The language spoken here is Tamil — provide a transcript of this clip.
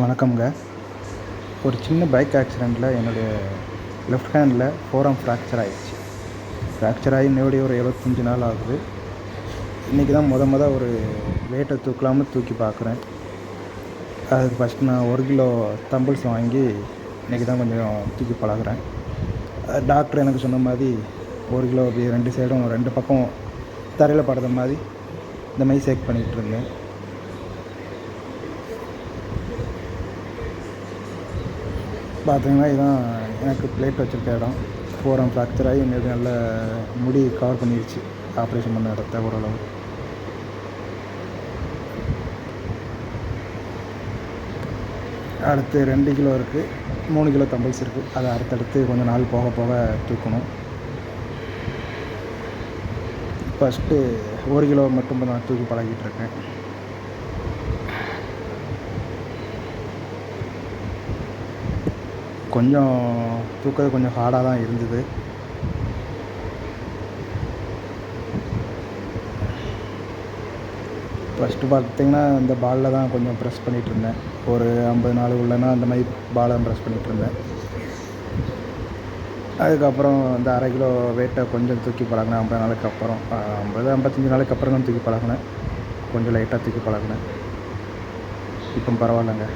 வணக்கம்ங்க. ஒரு சின்ன பைக் ஆக்சிடெண்ட்டில் என்னுடைய லெஃப்ட் ஹேண்டில் ஃபோரம் ஃப்ராக்சர் ஆகிடுச்சு ஃப்ராக்சர் ஆகி இன்னொரு ஒரு எழுபத்தஞ்சி நாள் ஆகுது. இன்றைக்கி தான் மொத மொதல் ஒரு வெயிட்டை தூக்கலாமல் தூக்கி பார்க்குறேன். அதுக்கு ஃபஸ்ட்டு நான் ஒரு கிலோ தம்பிள்ஸ் வாங்கி இன்றைக்கி தான் கொஞ்சம் தூக்கி பழகுறேன். டாக்டர் எனக்கு சொன்ன மாதிரி ஒரு கிலோ அப்படி ரெண்டு சைடும் ரெண்டு பக்கம் தரையில் படுற மாதிரி இந்த மாதிரி சேக் பண்ணிகிட்டு இருந்தேன். பார்த்தீங்கன்னா இதுதான் எனக்கு பிளேட் வச்சுருக்க இடம். ஃபோரம் ஃப்ராக்சர் ஆகி எங்களுக்கு நல்ல முடி கவர் பண்ணிடுச்சு ஆப்ரேஷன் பண்ண இடத்த ஓரளவு. அடுத்து ரெண்டு கிலோ இருக்குது மூணு கிலோ தம்பிள்ஸ் இருக்குது அதை அடுத்தடுத்து கொஞ்சம் நாள் போக போக தூக்கணும். ஃபஸ்ட்டு ஒரு கிலோ மட்டும் நான் தூக்கி பழகிட்டு இருக்கேன். கொஞ்சம் தூக்கிறது கொஞ்சம் ஹார்டாக தான் இருந்தது. ஃபஸ்ட்டு பார்த்தீங்கன்னா இந்த பாலில் தான் கொஞ்சம் ப்ரெஸ் பண்ணிகிட்டு இருந்தேன். ஒரு ஐம்பது நாள் உள்ளனா அந்த மாதிரி பாலை ப்ரெஸ் பண்ணிகிட்டு இருந்தேன். அதுக்கப்புறம் இந்த அரை கிலோ வெயிட்டை கொஞ்சம் தூக்கி பழகினேன். ஐம்பது நாளுக்கு அப்புறம். ஐம்பது ஐம்பத்தஞ்சு நாளுக்கு அப்புறம் தான் தூக்கி பழகினேன். கொஞ்சம் லைட்டாக தூக்கி பழகினேன். இப்போ பரவாயில்லைங்க.